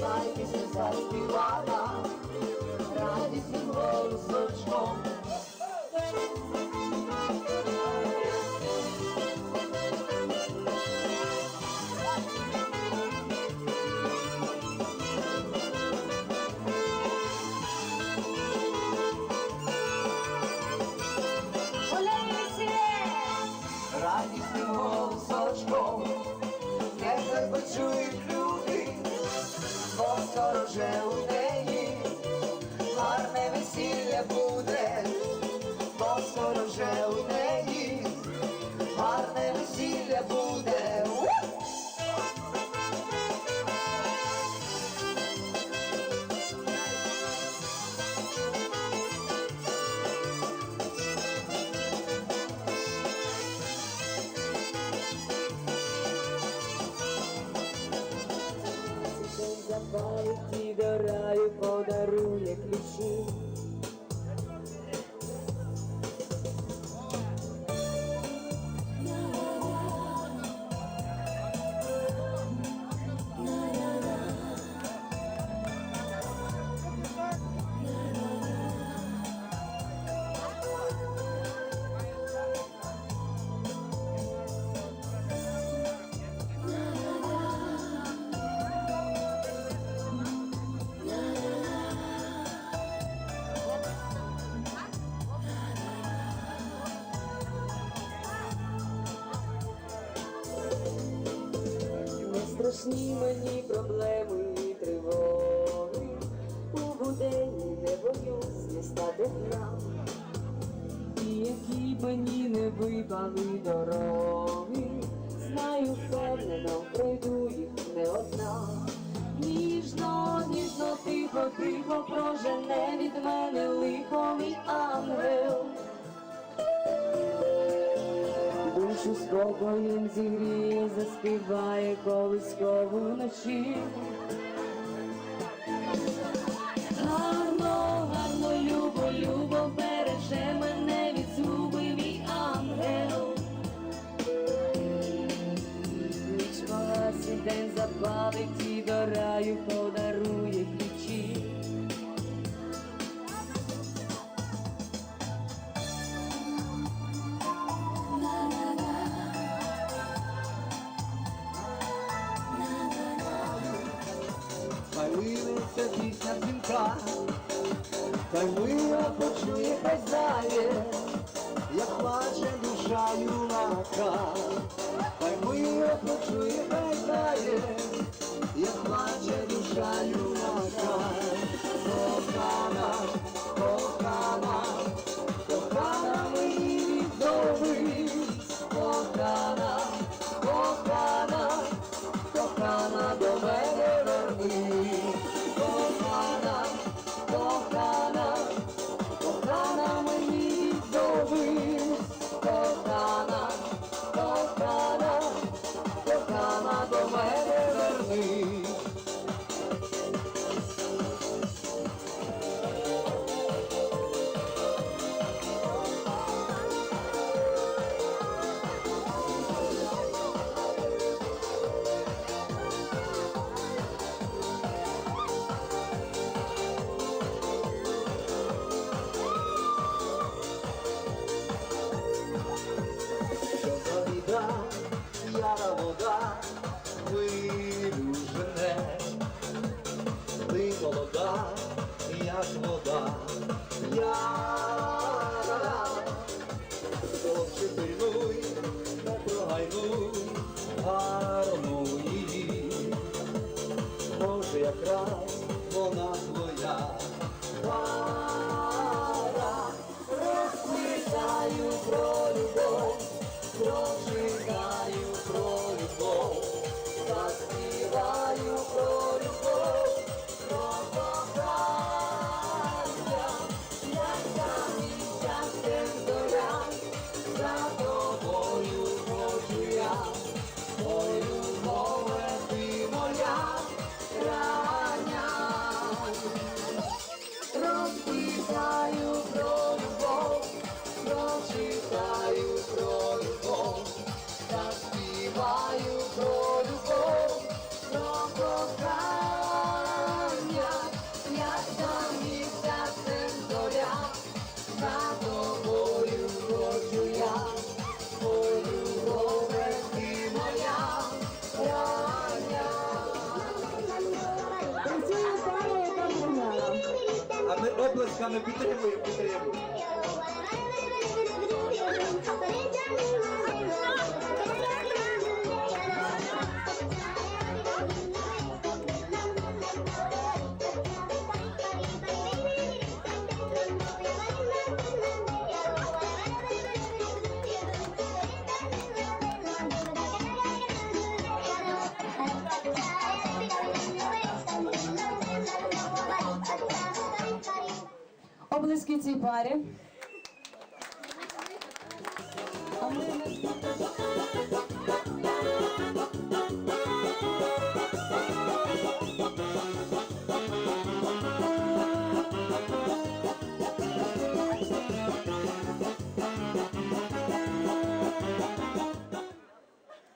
साथ दिवाला bunda. страшні мені проблеми і тривоги. У буденні не боюсь не стати дна. І які мені не випали дороги, знаю, впевнено, пройду їх не одна. Ніжно, ніжно, тихо, тихо прожене від мене лихо, мій ангел. Душу спокоєм зігріє заспіває колискову вночі. Гарно, гарно, любо, любо, береже мене від згуби мій ангел. Ніч погасить, день запалить і до раю оплесками підтримуємо, підтримуємо. Облиски цій парі.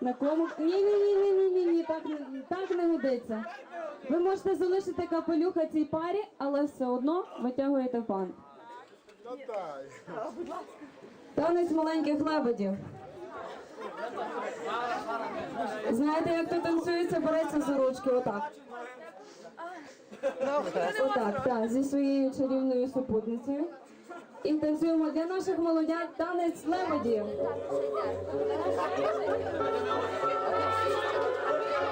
На кому? Ні, ні, ні, ні, так так не годиться. Ви можете залишити капелюха цій парі, але все одно витягуєте пан. Танець маленьких лебедів. Знаєте, як то танцюється, береться за ручки, отак. Отак, так, зі своєю чарівною супутницею. І танцюємо для наших молодят танець лебедів.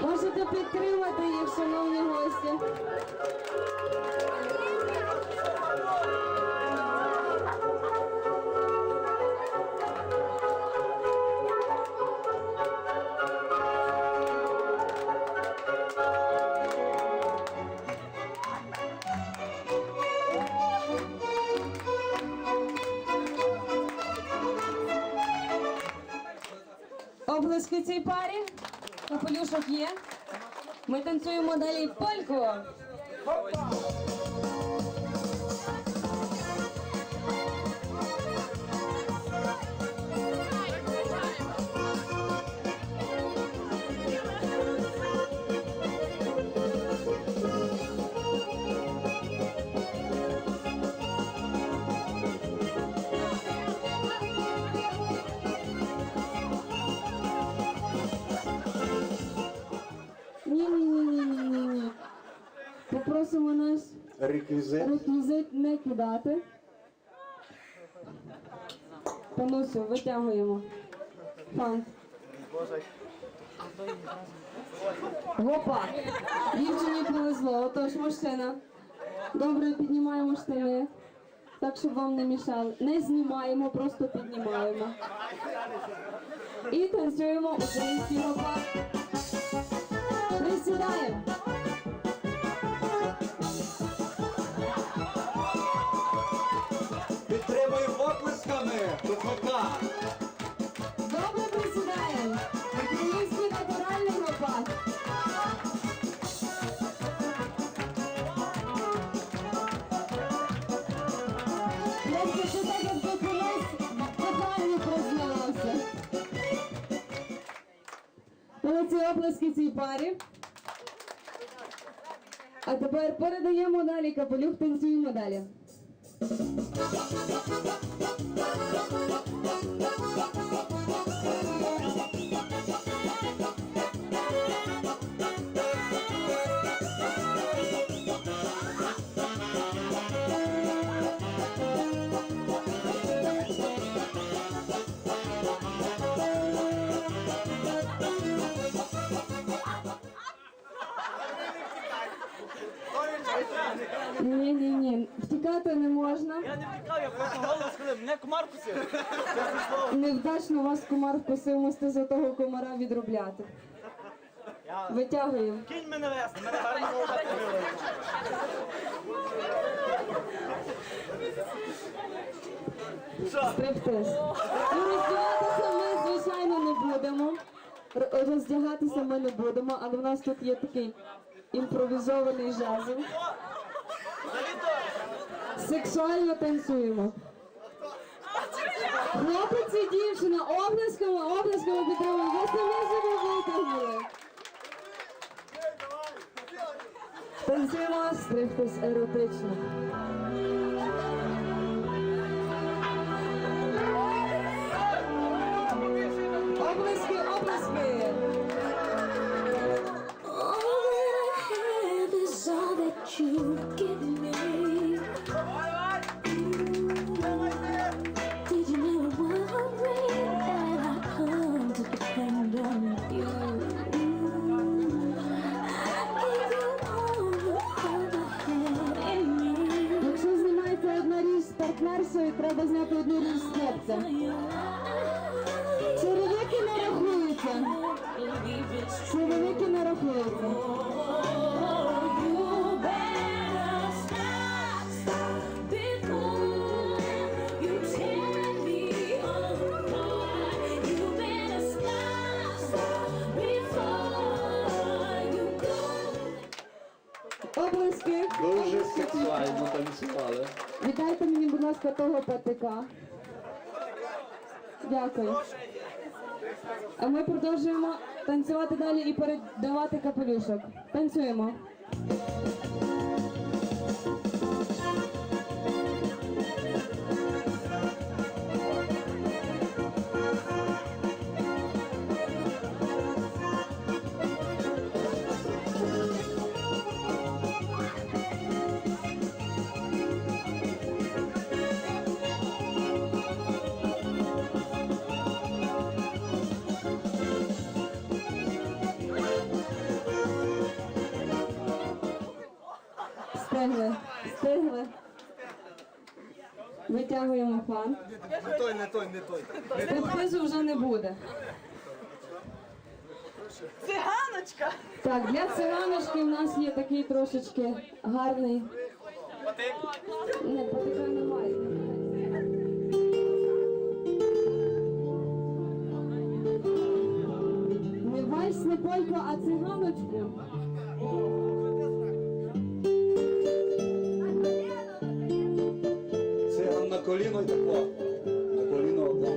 Можете підтримати їх, шановні гості. Оплески цій парі. Капелюшок є. Ми танцюємо далі польку. Реквізит. реквізит не кидати. Панусю, витягуємо. Фант. Гопа! Дівчині повезло. Отож, мужчина. Добре, піднімаємо штани. Так, щоб вам не мішали. Не знімаємо, просто піднімаємо. І танцюємо український гопак. Присідаємо. Тухока. Добре присідаємо. Український натуральний кохання признавався. Молодці оплески цій парі. А тепер передаємо далі капелюх, танцюємо далі. わわわわ Втікати не можна. Я не втікав, я просто голос сказав, мене комар кусив. Невдачно вас комар вкусив, мусите за того комара відробляти. Я... Витягуємо. Кінь мене вести, мене гарно молода вивели. Стриптиз. Роздягатися ми, звичайно, не будемо. Р- Роздягатися ми не будемо, але в нас тут є такий імпровізований жезл. Сексуально танцюємо. Хлопець і дівчина, облисками, облисками підтримуємо. Ви самі собі витягнули. Танцюємо стриптиз еротично. All that you того патика. Дякую. А ми продовжуємо танцювати далі і передавати капелюшок. Танцюємо. Підтримуємо план. Не той, не той, не той. Підпису вже не буде. Циганочка! Так, для циганочки в нас є такий трошечки гарний. Не, потика немає. Не вальс, не польку, а циганочку. коліно йде плакати, на коліно одне.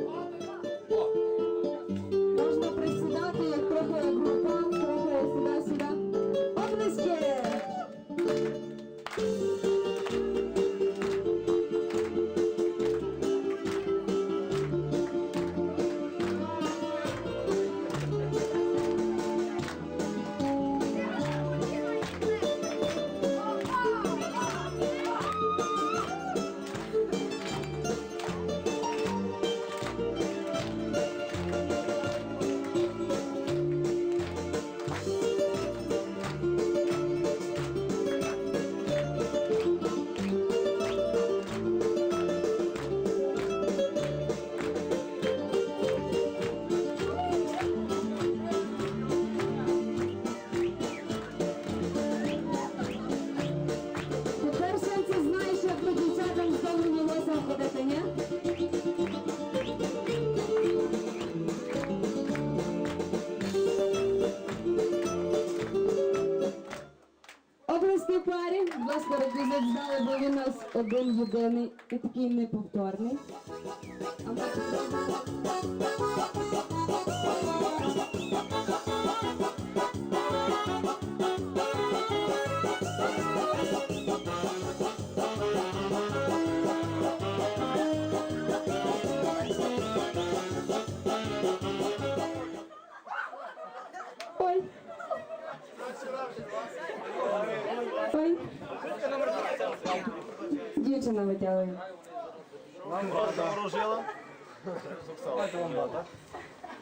шостій парі, власне, реквізит знали, бо він у нас один єдиний і такий неповторний. машинами тягаю. Ворожила?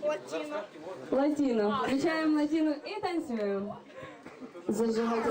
Латіно. Латіно. Включаємо латіно і танцюємо. Зажигайте.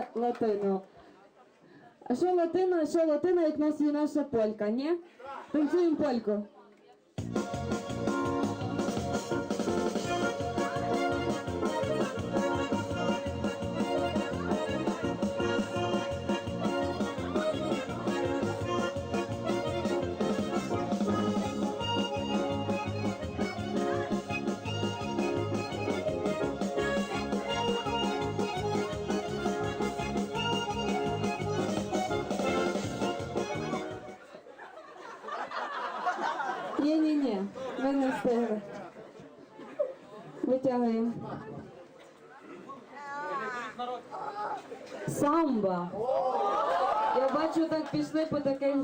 це латино. А що латино, а що латино, як нас і наша полька, ні? Танцюємо польку. не встигли. Витягуємо. Самба. Я бачу, так пішли по таких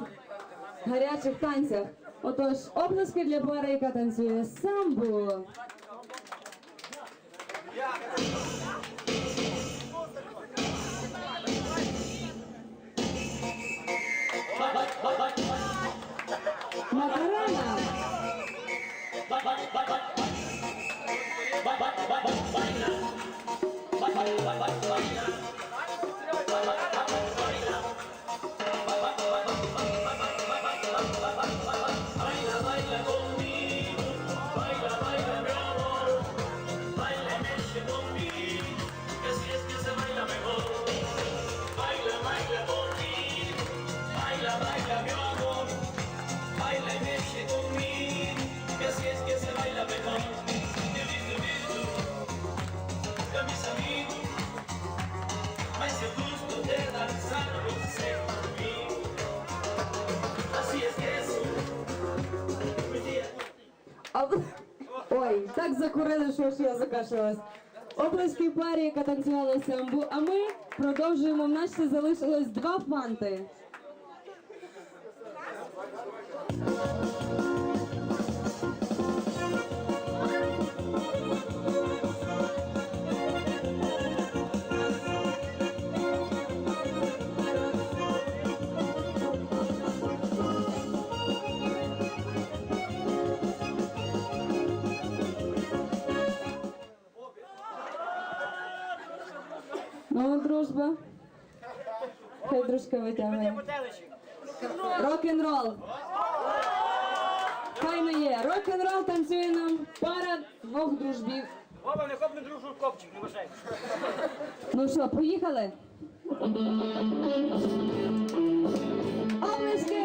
гарячих танцях. Отож, обласки для Бора, яка танцює самбу. Bye-bye. А... Ой, так закурили, що ж я закашлялась. Обласки парі, яка танцювала самбу, а ми продовжуємо. В нас ще залишилось два фанти. Ну, дружба. Хай дружка витягує. Рок-н-рол. Файно є. Рок-н-рол танцює нам пара двох дружбів. Вова, не копни дружу копчик, не вважай. Ну що, поїхали? Облески!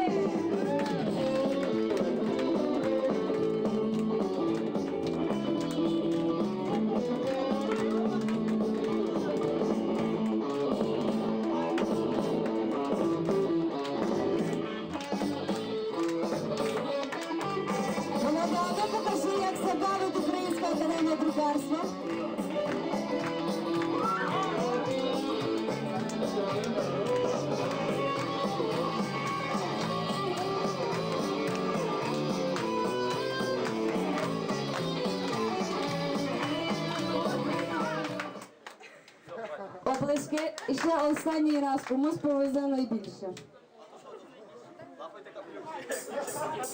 Оплески. Останній раз комусь повезе найбільше.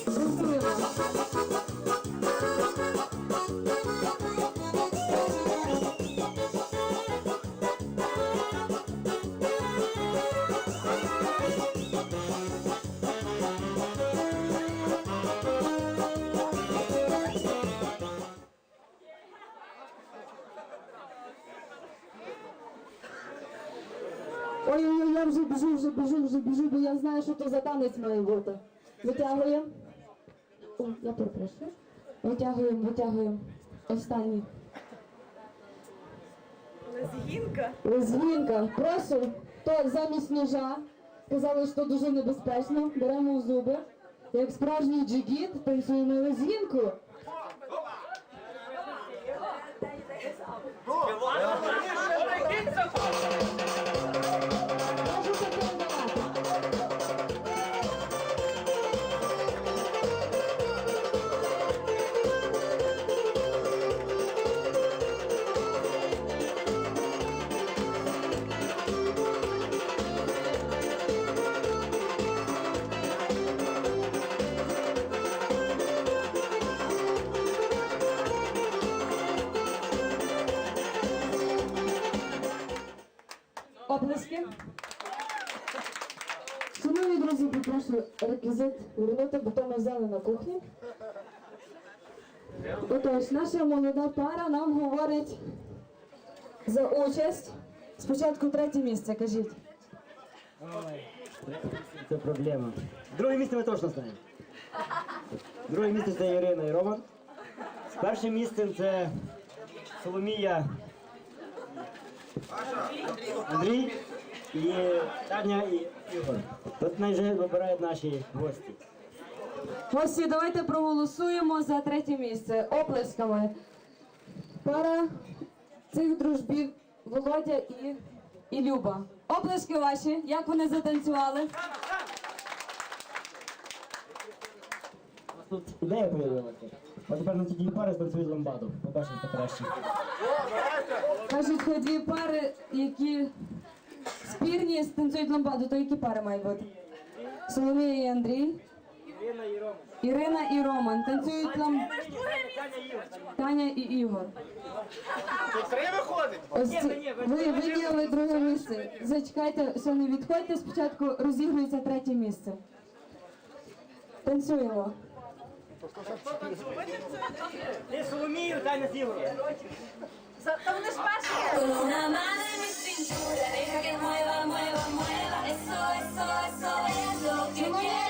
Щасливо. Біжу, вже біжу, бо я знаю, що то за танець має бути. Витягуємо. О, я перепрошую. Витягуємо, витягуємо. Останній. Лезгінка. Лезгінка. Прошу, то замість ножа. Сказали, що дуже небезпечно. Беремо в зуби. Як справжній джигіт, танцюємо лезгінку. Попрошу реквізит вернути, бо то ми взяли на кухні. Отож, наша молода пара нам говорить за участь. Спочатку третє місце, кажіть. Ой, це проблема. Друге місце ми точно знаємо. Друге місце це Ірина і Роман. З першим місцем це Соломія Андрій і Таня і Ігор. Тут найже вибирають наші гості. Гості, давайте проголосуємо за третє місце оплесками. Пара цих дружбів Володя і, і Люба. Оплески ваші, як вони затанцювали? Тут ідея появилася. От тепер на ці дві пари станцюють ламбаду. Побачите краще. Кажуть, хай дві пари, які спірні станцюють ламбаду, то які пари мають бути? Соломія і Андрій, Ірина і Рома. Ірина і Роман танцюють лам... Таня і Ігор. Три виходить? Ось ці... ви виділили друге місце. Зачекайте, що не відходьте. Спочатку розігрується третє місце. Танцюємо. Ти Соломію, Solta un espacio. Con una mano en mi cintura, deja que mueva, mueva, mueva. Eso, eso, eso es lo que quiero.